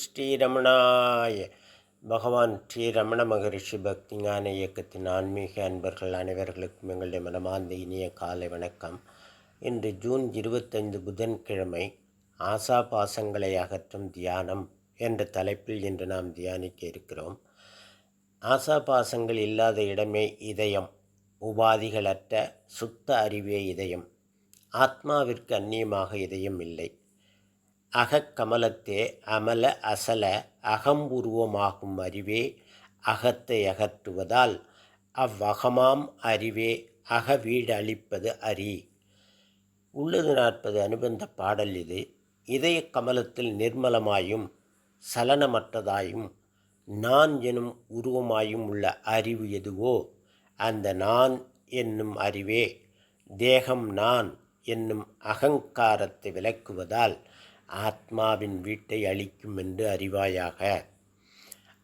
ஸ்ரீரமணாய பகவான் ஸ்ரீ ரமண மகரிஷி பக்தி ஞான இயக்கத்தின் ஆன்மீக அன்பர்கள் அனைவர்களுக்கும் எங்களுடைய மனமார்ந்த இனிய காலை வணக்கம். இன்று ஜூன் இருபத்தைந்து புதன்கிழமை ஆசா பாசங்களை அகற்றும் தியானம் என்ற தலைப்பில் இன்று நாம் தியானிக்க இருக்கிறோம். ஆசா பாசங்கள் இல்லாத இடமே இதயம் உபாதிகளற்ற சுத்த அறிவே இதயம். ஆத்மாவிற்கு அந்நியமாக இதயம் இல்லை. அகக்கமலத்தே அமல அசல அகம்புருவமாகும் அறிவே அகத்தை அகற்றுவதால் அவ்வகமாம் அறிவே அக அளிப்பது அறி உள்ளது நாற்பது அனுபந்த பாடல் இது. இதய கமலத்தில் நிர்மலமாயும் சலனமற்றதாயும் நான் எனும் உருவமாயும் உள்ள அறிவு எதுவோ அந்த நான் என்னும் அறிவே தேகம் நான் என்னும் அகங்காரத்தை விளக்குவதால் ஆத்மாவின் வீட்டை அளிக்கும் என்று அறிவாயாக.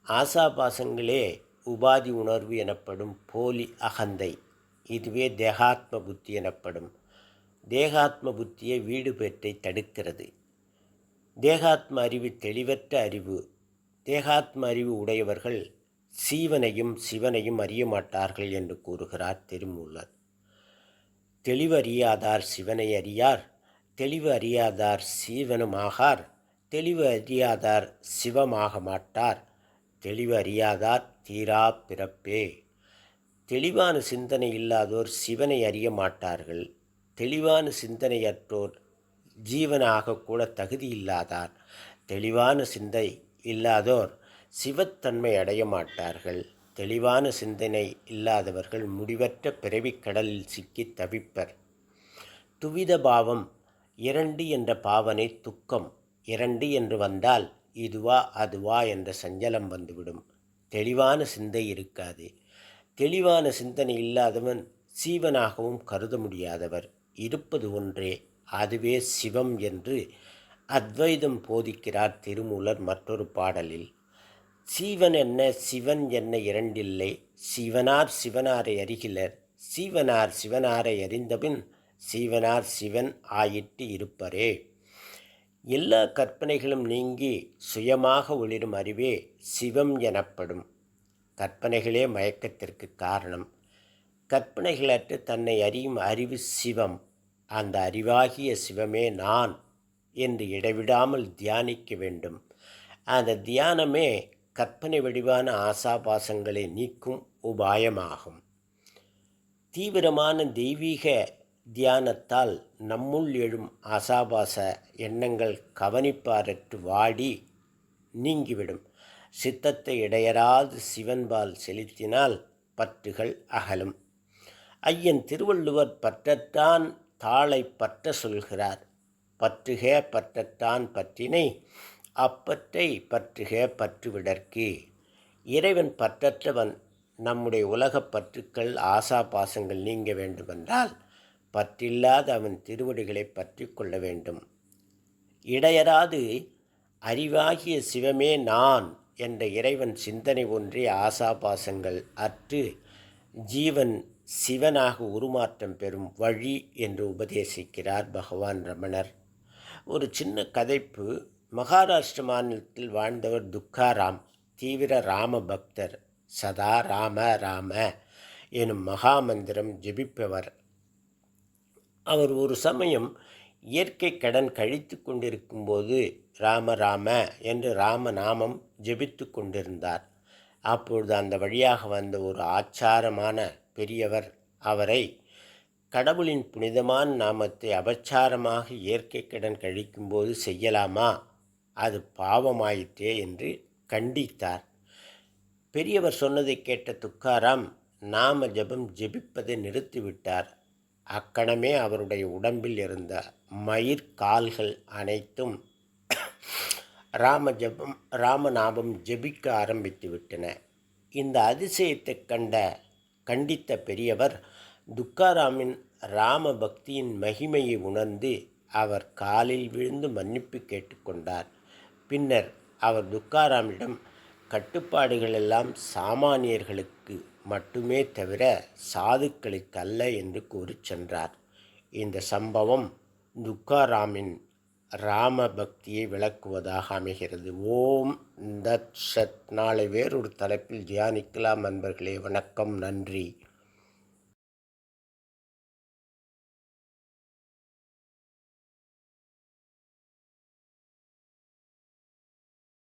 ஆசாபாசங்களே உபாதி உணர்வு எனப்படும் போலி அகந்தை இதுவே தேகாத்ம புத்தி எனப்படும். தேகாத்ம புத்தியை வீடு பெற்றை தடுக்கிறது. தேகாத்ம அறிவு தெளிவற்ற அறிவு. தேகாத்ம அறிவு உடையவர்கள் சீவனையும் சிவனையும் அறிய மாட்டார்கள் என்று கூறுகிறார் திருமூலர். தெளிவறியாதார் சிவனை அறியார் தெளிவு அறியாதார் சீவனுமாகார் தெளிவு அறியாதார் சிவமாக மாட்டார் தெளிவு அறியாதார் தீரா பிறப்பே. தெளிவான சிந்தனை இல்லாதோர் சிவனை அறிய மாட்டார்கள் தெளிவான சிந்தனையற்றோர் ஜீவனாக கூட தகுதி இல்லாதார் தெளிவான சிந்தை இல்லாதோர் சிவத்தன்மை அடைய மாட்டார்கள் தெளிவான சிந்தனை இல்லாதவர்கள் முடிவற்ற பிறவிக் கடலில் சிக்கி தவிப்பர். துவித பாவம் இரண்டு என்ற பாவனை துக்கம் இரண்டு என்று வந்தால் இதுவா அதுவா என்ற சஞ்சலம் வந்துவிடும். தெளிவான சிந்தை இருக்காது. தெளிவான சிந்தனை இல்லாதவன் சீவனாகவும் கருத முடியாதவர். இருப்பது ஒன்றே அதுவே சிவம் என்று அத்வைதம் போதிக்கிறார் திருமூலர் மற்றொரு பாடலில். சீவன் என்ன சிவன் என்ன இரண்டில்லை. சிவனார் சிவனாரை அறிகிலர். சீவனார் சிவனாரை அறிந்தபின் சீவனார் சிவன் ஆயிட்டு இருப்பரே. எல்லா கற்பனைகளும் நீங்கி சுயமாக ஒளிரும் அறிவே சிவம் எனப்படும். கற்பனைகளே மயக்கத்திற்கு காரணம். கற்பனைகளற்று தன்னை அறியும் அறிவு சிவம். அந்த அறிவாகிய சிவமே நான் என்று இடைவிடாமல் தியானிக்க வேண்டும். அந்த தியானமே கற்பனை வடிவான ஆசாபாசங்களை நீக்கும் உபாயமாகும். தீவிரமான தெய்வீக தியானத்தால் நம்முள் எழும் ஆசாபாச எண்ணங்கள் கவனிப்பாரற்று வாடி நீங்கிவிடும். சித்தத்தை இடையராது சிவன்பால் செலுத்தினால் பற்றுகள் அகலும். ஐயன் திருவள்ளுவர் பற்றத்தான் தாளை பற்ற சொல்கிறார். பற்றுக பற்றத்தான் பற்றினை அப்பற்றை பற்றுக பற்றுவிடற்கு. இறைவன் பற்றற்றவன் நம்முடைய உலகப் பற்றுக்கள் ஆசா பாசங்கள் நீங்க வேண்டுமென்றால் பற்றில்லாத அவன் திருவடிகளை பற்றி கொள்ள வேண்டும். இடையராது அறிவாகிய சிவமே நான் என்ற இறைவன் சிந்தனை ஒன்றே ஆசாபாசங்கள். அற்று ஜீவன் சிவனாக உருமாற்றம் பெறும் வழி என்று உபதேசிக்கிறார் பகவான் ரமணர். ஒரு சின்ன கதைப்பு. மகாராஷ்டிர மாநிலத்தில் வாழ்ந்தவர் துக்காராம் தீவிர ராம பக்தர். சதா ராம ராம எனும் மகாமந்திரம் ஜெபிப்பவர். அவர் ஒரு சமயம் இயற்கை கடன் கழித்து கொண்டிருக்கும்போது ராம ராம என்று ராமநாமம் ஜெபித்து கொண்டிருந்தார். அப்பொழுது அந்த வழியாக வந்த ஒரு ஆச்சாரமான பெரியவர் அவரை கடவுளின் புனிதமான நாமத்தை அபச்சாரமாக இயற்கை கடன் கழிக்கும்போது செய்யலாமா? அது பாவமாயிற்றே என்று கண்டித்தார். பெரியவர் சொன்னதை கேட்ட துக்காராம் நாம ஜபம் ஜெபிப்பதை நிறுத்திவிட்டார். அக்கணமே அவருடைய உடம்பில் இருந்த மயிர் கால்கள் அனைத்தும் ராம ஜபம் ராமநாபம் ஜபிக்க ஆரம்பித்து விட்டன. இந்த அதிசயத்தை கண்ட கண்டித்த பெரியவர் துக்காராமின் ராம பக்தியின் மகிமையை உணர்ந்து அவர் காலில் விழுந்து மன்னிப்பு கேட்டுக்கொண்டார் பின்னர் அவர் துக்காராமிடம் கட்டுப்பாடுகள் எல்லாம் சாமானியர்களுக்கு மட்டுமே தவிர சாதுக்களுக்கு அல்ல என்று கூறி சென்றார். இந்த சம்பவம் துக்காராமின் ராம பக்தியை விளக்குவதாக அமைகிறது. ஓம் தத் சத். நாளை வேறொரு தலைப்பில் தியானிக்கலாம் நண்பர்களே வணக்கம். நன்றி.